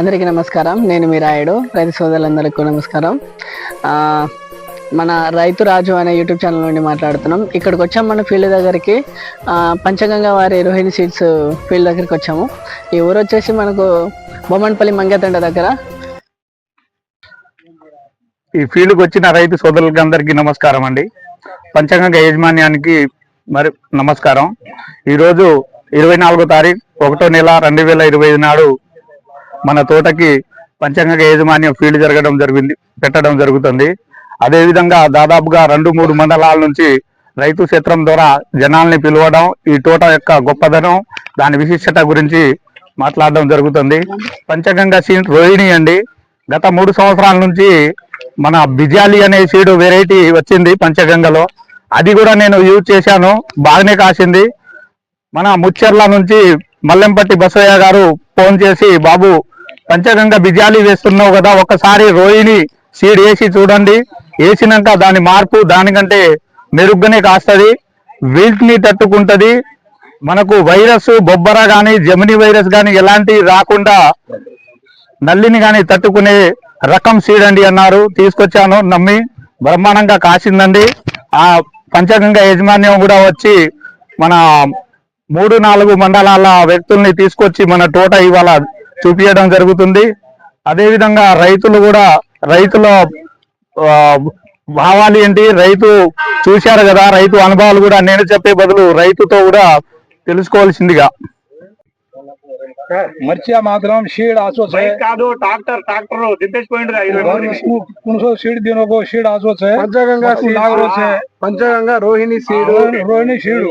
అందరికీ నమస్కారం. నేను మీ రాయుడు రైతు సోదరులందరికీ నమస్కారం. మన రైతు రాజు అనే యూట్యూబ్ ఛానల్ నుండి మాట్లాడుతున్నాం. ఇక్కడికి వచ్చాం మన ఫీల్డ్ దగ్గరికి. పంచగంగ పంచగంగా వారి రోహిణి సీడ్స్ ఫీల్డ్ దగ్గరికి వచ్చాము. ఈ ఊరు వచ్చేసి మనకు బొమ్మన్పల్లి మంగతండ దగ్గర. ఈ ఫీల్డ్కి వచ్చిన రైతు సోదరులకి అందరికీ నమస్కారం అండి. పంచగంగ యాజమాన్యానికి మరి నమస్కారం. ఈరోజు ఇరవై నాలుగో తారీఖు ఒకటో నెల రెండు వేల ఇరవై ఐదు నాడు మన తోటకి పంచాంగ యాజమాన్యం ఫీల్డ్ జరగడం జరిగింది పెట్టడం జరుగుతుంది. అదేవిధంగా దాదాపుగా రెండు మూడు మండలాల నుంచి రైతు క్షేత్రం ద్వారా జనాల్ని పిలవడం ఈ తోట యొక్క గొప్పదనం దాని విశిష్టత గురించి మాట్లాడడం జరుగుతుంది. పంచగంగ సీడ్ రోహిణి అండి. గత మూడు సంవత్సరాల నుంచి మన బిజాలి అనే సీడ్ వెరైటీ వచ్చింది పంచగంగలో అది కూడా నేను యూజ్ చేశాను బాగానే కాసింది. మన ముచ్చెర్ల నుంచి మల్లెంపట్టి బసయ్య గారు ఫోన్ చేసి బాబు పంచగంగ బిజాలి వేస్తున్నావు కదా ఒకసారి రోహిణి సీడ్ వేసి చూడండి. వేసినాక దాని మార్పు దానికంటే మెరుగ్గానే కాస్తుంది. వీటిని తట్టుకుంటుంది. మనకు వైరస్ బొబ్బర కానీ జమిని వైరస్ కానీ ఎలాంటి రాకుండా నల్లిని కానీ తట్టుకునే రకం సీడ్ అండి అన్నారు. తీసుకొచ్చాను నమ్మి బ్రహ్మాండంగా కాసిందండి. ఆ పంచగంగ యాజమాన్యం కూడా వచ్చి మన మూడు నాలుగు మండలాల వ్యక్తుల్ని తీసుకొచ్చి మన తోట ఇవాళ చూపించడం జరుగుతుంది. అదేవిధంగా రైతులు కూడా రైతుల భావాలు ఏంటి? రైతు చూశారు కదా రైతు అనుభవాలు కూడా నేను చెప్పే బదులు రైతుతో కూడా తెలుసుకోవాల్సిందిగా. మర్చియా మాత్రం షీడ్ ఆసోచే కాదు tractor tractor seed seed Panchaganga Rohini seed. Rohini seed.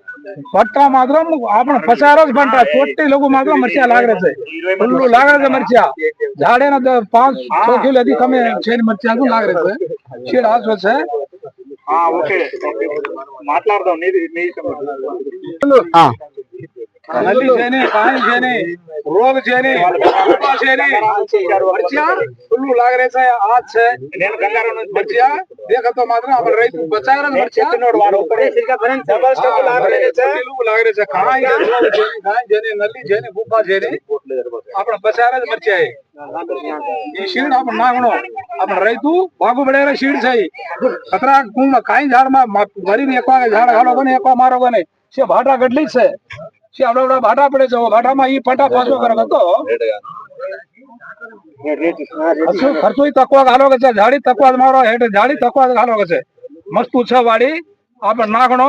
પટ્ટા માત્રમ આપણે પચાસ જ పంట ચોટી લગુ માત્ર મરચા લાગરે છે ફૂલ્લું લાગરે છે મરચા ઝાડે ના દ- પાંચ છ કિલો અધી કમે છે ને મરચા શું લાગરે છે શેડ આસો છે ఓకే మాట్లాడదాం నీది నీ નલી છે ને પાણી છે ને રોગ છે ને ઉભા છે ને મરચા ફૂલ્લું લાગરે છે આ છે నేను గంగారం నుంచి મરચા દેખ તો માત્ર આપણે రైతు બચારા મરચા પેલું લાગરે છે ખાઈ છે, રોગ છે ને, ગાય છે ને, નલી છે ને, ગુફા છે ને, આપણે બચારા જ મરચા છે. ఈ షీడ్ આપણે નાખણો આપણે રહીતું ભાગુ બળેરા શીડ છે ઈ. ખતરા કુંડ કાંઈ ઝાડમાં મા- ભરીને એકવા ઝાડ હાલો બને એકવા મારો બને છે ભાટા ગડલી જ છે છે આપડે આપડે ભાટા પડે છે ભાટામાં ઈ પટા પાછો કરે હતો ખર્ચો- ખર્ચો ઈ તકવા ઘાલો કે છે ઝાડી તકવા જ મારો હેઠે ઝાડી તકવા જ ઘાલો કે છે મસ્તુ છે વાડી આપણે નાખણો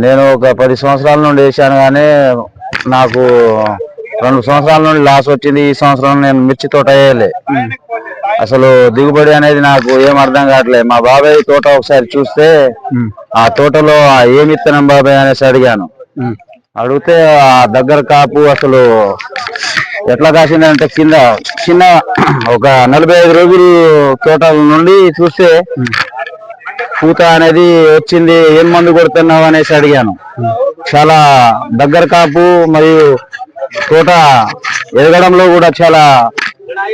నేను ఒక పది సంవత్సరాల నుండి వేసాను కానీ నాకు రెండు సంవత్సరాల నుండి లాస్ వచ్చింది ఈ సంవత్సరం నేను మిర్చి తోట వేయలే అసలు దిగుబడి అనేది నాకు ఏం అర్థం కావట్లేదు మా బాబాయ్ తోట ఒకసారి చూస్తే ఆ తోటలో ఆ ఏమి ఇత్తనం బాబాయ్ అనేసి అడిగాను అడిగితే ఆ దగ్గర కాపు అసలు ఎట్లా కాసిందంటే కింద చిన్న ఒక నలభై ఐదు రోజులు తోట నుండి చూస్తే పూత అనేది వచ్చింది ఏం మందు కొడుతున్నావు అనేసి అడిగాను. చాలా దగ్గర కాపు మరియు తోట ఎదగడంలో కూడా చాలా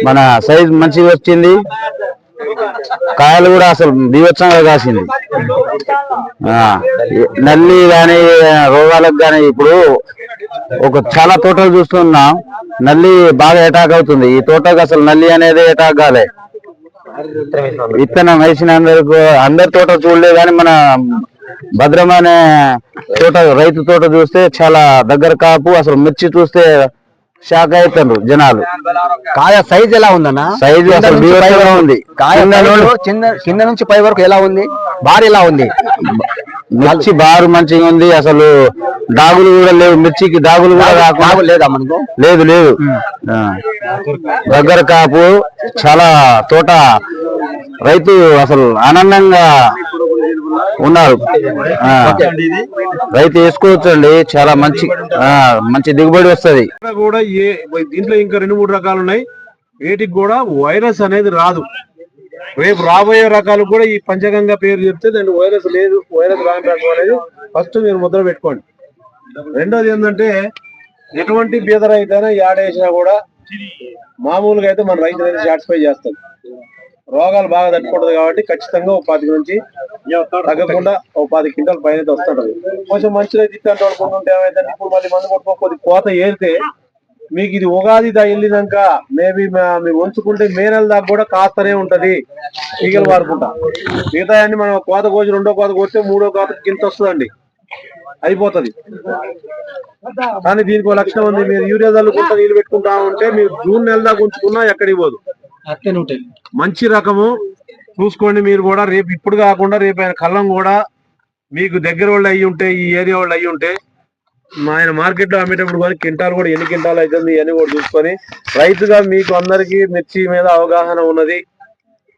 మన సైజ్ మంచిగా వచ్చింది. కాయలు కూడా అసలు దీవత్సంగా కాసింది. ఆ, నల్లి కానీ రోగాలకు కానీ ఇప్పుడు ఒక చాలా తోటలు చూస్తున్నాం. నల్లి బాగా అటాక్ అవుతుంది. ఈ తోటకు అసలు నల్లి అనేది అటాక్ కాలే. విత్తనం వేసిన అందరికి అందరి తోట చూడలేదు కానీ మన భద్రం అనే తోట రైతు తోట చూస్తే చాలా దగ్గర కాపు అసలు మిర్చి చూస్తే షాక్ అవుతారు జనాలు. కాయ సైజ్ ఎలా ఉందన్న? సైజు ఉంది. కాయ కింద నుంచి పై వరకు ఎలా ఉంది? బార్ ఎలా ఉంది? మిర్చి బారు మంచిగా ఉంది. అసలు దాగులు కూడా లేవు. మిర్చికి దాగులు కూడా రాకుండా లేదా మనకు? లేదు లేదు. దగ్గర కాపు చాలా తోట. రైతు అసలు ఆనందంగా ఉన్నారు. రైతు వేసుకోవచ్చు అండి చాలా మంచి మంచి దిగుబడి వస్తది. కూడా ఏ దీంట్లో ఇంకా రెండు మూడు రకాలు ఉన్నాయి వీటికి కూడా వైరస్ అనేది రాదు. రేపు రాబోయే రకాలు కూడా ఈ పంచగంగా పేరు చెప్తే దాని వైరస్ లేదు వైరస్ రాని రకం అనేది ఫస్ట్ మీరు ముద్ర పెట్టుకోండి. రెండోది ఏంటంటే ఎటువంటి బీద రైతైనా యాడేసినా కూడా మామూలుగా అయితే మన రైతు అనేది సాటిస్ఫై చేస్తాం రోగాలు బాగా తట్టుకుంటది కాబట్టి ఖచ్చితంగా పాతిక నుంచి తగ్గకుండా ఒక పది క్వింటాల పైన వస్తుంటది కొంచెం మంచిగా తిట్టాంటి అనుకుంటుంటే ఏమైతే ఇప్పుడు మళ్ళీ మందు కొట్టుకో కొద్ది కోత ఏరితే మీకు ఇది ఉగాది దా వెళ్ళినాక మేబీ మేము ఉంచుకుంటే మే నెల దాకా కూడా కాస్తనే ఉంటది. ఈగలు వాడుకుంటా. మిగతా అన్ని మనం కోత కోసి రెండో కోత కోస్తే మూడో కోత గింత వస్తుందండి. అయిపోతది. కానీ దీనికి ఒక లక్షణం ఉంది. మీరు యూరియా చల్లుకుంటా నీళ్ళు పెట్టుకుంటా ఉంటే మీరు జూన్ నెల దాకా ఉంచుకున్నా ఎక్కడికి పోదు. మంచి రకము. చూసుకోండి మీరు కూడా. రేపు ఇప్పుడు కాకుండా రేపు ఆయన కళ్ళం కూడా మీకు దగ్గర వాళ్ళు అయ్యి ఉంటే ఈ ఏరియా వాళ్ళు అయ్యి ఉంటే మా ఆయన మార్కెట్లో అమ్మేటప్పుడు కూడా కింటాలు కూడా ఎన్ని కింటాలు అవుతుంది ఇవన్నీ కూడా చూసుకొని రైతుగా మీకు అందరికీ మిర్చి మీద అవగాహన ఉన్నది.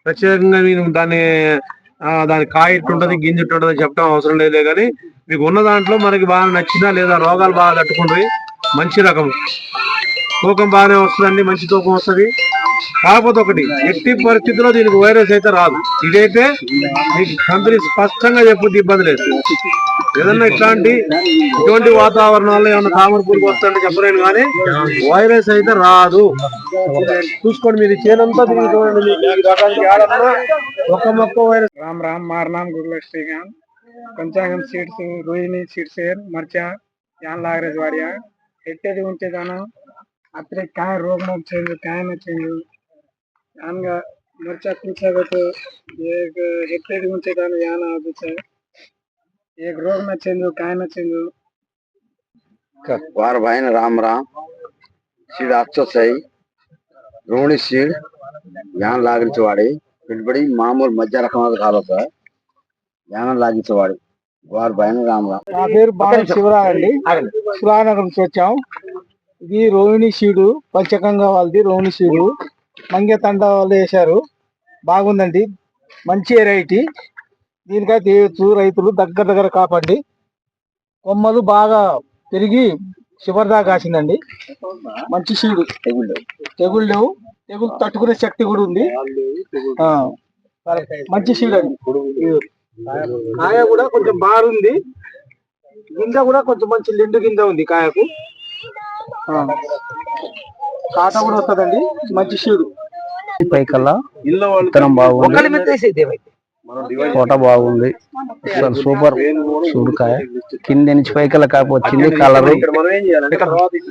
ప్రత్యేకంగా నేను దాన్ని దాని కాయ ఇట్టుంటది గింజ ఇట్టుంటది చెప్పడం అవసరం లేదే కానీ మీకు ఉన్న దాంట్లో మనకి బాగా నచ్చినా లేదా రోగాలు బాగా తట్టుకుంటాయి మంచి రకం. తూకం బాగానే వస్తుందండి మంచి తూకం వస్తుంది. కాకపోతే ఒకటి ఎట్టి పరిస్థితిలో దీనికి వైరస్ అయితే రాదు ఇదైతే మీకు కంపెనీ స్పష్టంగా చెప్పుద్ది ఇబ్బంది లేదు ఏదన్నా ఇట్లాంటి ఇటువంటి వాతావరణాల్లో ఏమన్నా తామర పురుగు వస్తుంటే చెప్పలేను కానీ వైరస్ అయితే రాదు చూసుకోండి మీరు చేనంతా దీనికి చూడండి మీకు ఈ రకానికి ఏడన్నా ఒక మొక్క వైరస్ राम राम मार नाम गुरलक्ष श्रीकांत पंचांगम सीड्स रोहिणी सीड्स मरचा यान लागरेज वाडिया అప్పుడే కాయ రోగం చేంజ్ కాయ చేంజ్ యాన్గా మర్చా కూర్చోబెట్టు ఏక ఎట్టేది ఉంచేదాను యాన ఆపిచ్చే ఏక రోగ నచ్చింది కాయ నచ్చింది వారు పైన రామ్ రామ్ సీడ్ వచ్చొస్తాయి రోణి సీడ్ యాన్ లాగించేవాడి పెట్టుబడి మామూలు మధ్య రకం కాదు సార్ యానం లాగించేవాడు వారు పైన రామ్ రామ్ నా పేరు బాల శివరాజ్ అండి. శివరానగర్ నుంచి వచ్చాం. ఇది రోహిణి సీడు పంచకంగా వాళ్ళది రోహిణి సీడు మంగ తండ వాళ్ళు వేశారు. బాగుందండి. మంచి వెరైటీ దీనికైతే వేయచ్చు రైతులు దగ్గర దగ్గర కాపండి. కొమ్మలు బాగా పెరిగి చివరి దాకా కాసిందండి. మంచి సీడు తెగుళ్ళు. లేవు. తెగులు తట్టుకునే శక్తి కూడా ఉంది. ఆ, మంచి సీడ్ అండి. కాయ కూడా కొంచెం బారుంది గింజ కూడా కొంచెం మంచి లిండు గింజ ఉంది కాయకు. కాట కూడా వస్తుందండి. మంచి షీడు పైకల్లా విత్తనం బాగుంది. తోట బాగుంది. అసలు సూపర్. చూడుకాయ కింద నుంచి పైకల్లా కాపు వచ్చింది కలర్ ఇక్కడ మనం ఏం చేయాలంటే తర్వాత ఈ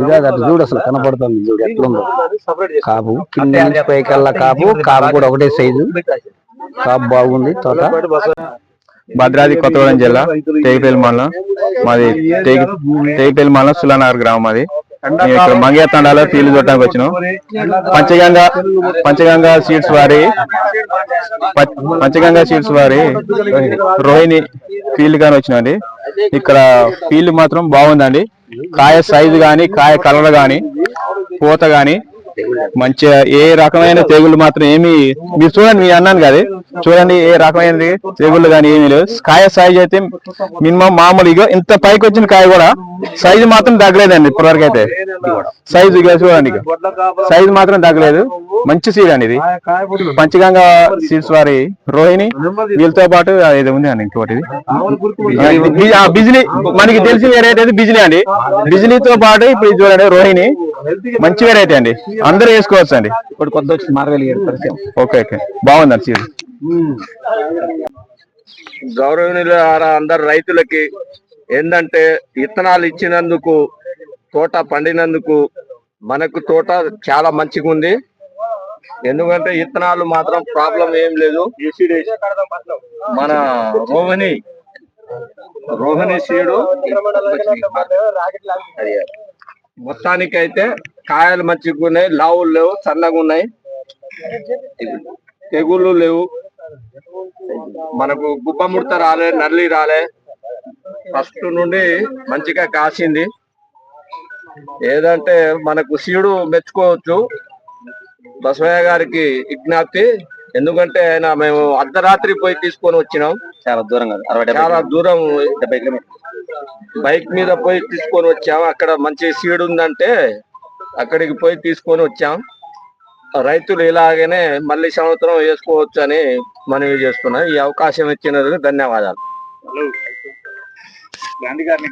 ఇదే అట్లా చూడు అసలు కనపడుతుంది చూడు ఎట్లుందో. కాపు కింద నుంచి పైకల్లా కాపు కాపు కూడా ఒకటే సైజు కాపు బాగుంది తోట. భద్రాద్రి కొత్తగూడెం జిల్లా టేకిపల్లి మండలం. మాది టేకి టేకిపల్లి మండలం సులానగర్ గ్రామం మాది. ఇక్కడ మంగయ్య తండాలో ఫీల్డ్ చూడటానికి వచ్చినాం. పంచగంగ పంచగంగ సీడ్స్ వారి పంచగంగ సీట్స్ సీడ్స్ వారి రోహిణి ఫీల్డ్ కానీ వచ్చినండి ఇక్కడ ఫీల్డ్ మాత్రం బాగుందండి. కాయ సైజు గాని కాయ కలర్ గాని పూత గాని మంచిగా ఏ రకమైన తెగుళ్ళు మాత్రం ఏమి మీరు చూడండి మీ అన్నాను కదా చూడండి ఏ రకమైనది తెగుళ్ళు కానీ ఏమీ లేవు. కాయ సైజ్ అయితే మినిమం మామూలు ఇగో ఇంత పైకి వచ్చిన కాయ కూడా సైజు మాత్రం తగ్గలేదండి ఇప్పటివరకు అయితే సైజు ఇక చూడండి సైజు మాత్రం తగ్గలేదు. మంచి సీడ్ అండి ఇది. పంచగంగా సీడ్స్ వారి రోహిణి వీళ్ళతో పాటు ఇది ఉంది అండి ఇంకోటి బిజిలీ మనకి తెలిసిన వెరైటీ అయితే బిజిలీ అండి. బిజిలీతో పాటు ఇప్పుడు ఇది చూడండి రోహిణి. మంచి వెరైటీ అండి. అందరూ వేసుకోవచ్చు అండి. ఇప్పుడు కొత్త వచ్చి మార్గలిగారు పరిచయం. Okay okay. బాగుందండి సీడ్ గౌరవనీయుల అందరు రైతులకి ఏంటంటే విత్తనాలు ఇచ్చినందుకు తోట పండినందుకు మనకు తోట చాలా మంచిగా ఉంది ఎందుకంటే విత్తనాలు మాత్రం ప్రాబ్లం ఏం లేదు. మన రోహిణి రోహిణి సీడు మొత్తానికి అయితే కాయలు మంచిగా ఉన్నాయి లావులు లేవు సన్నగా ఉన్నాయి. తెగుళ్ళు లేవు. మనకు గుబ్బ ముడత రాలే నల్లి రాలే. ఫస్ట్ నుండి మంచిగా కాసింది. ఏదంటే మనకు సీడు మెచ్చుకోవచ్చు. బసవయ్య గారికి విజ్ఞప్తి. ఎందుకంటే నా మేము అర్ధరాత్రి పోయి తీసుకొని వచ్చినాం. చాలా దూరం చాలా దూరం బైక్ మీద పోయి తీసుకొని వచ్చాం. అక్కడ మంచి సీడ్ ఉందంటే అక్కడికి పోయి తీసుకొని వచ్చాం. రైతులు ఇలాగనే మళ్ళీ సంవత్సరం వేసుకోవచ్చు అని మనవి చేస్తున్నాం. ఈ అవకాశం ఇచ్చినందుకు ధన్యవాదాలు. గాంధీ గారిని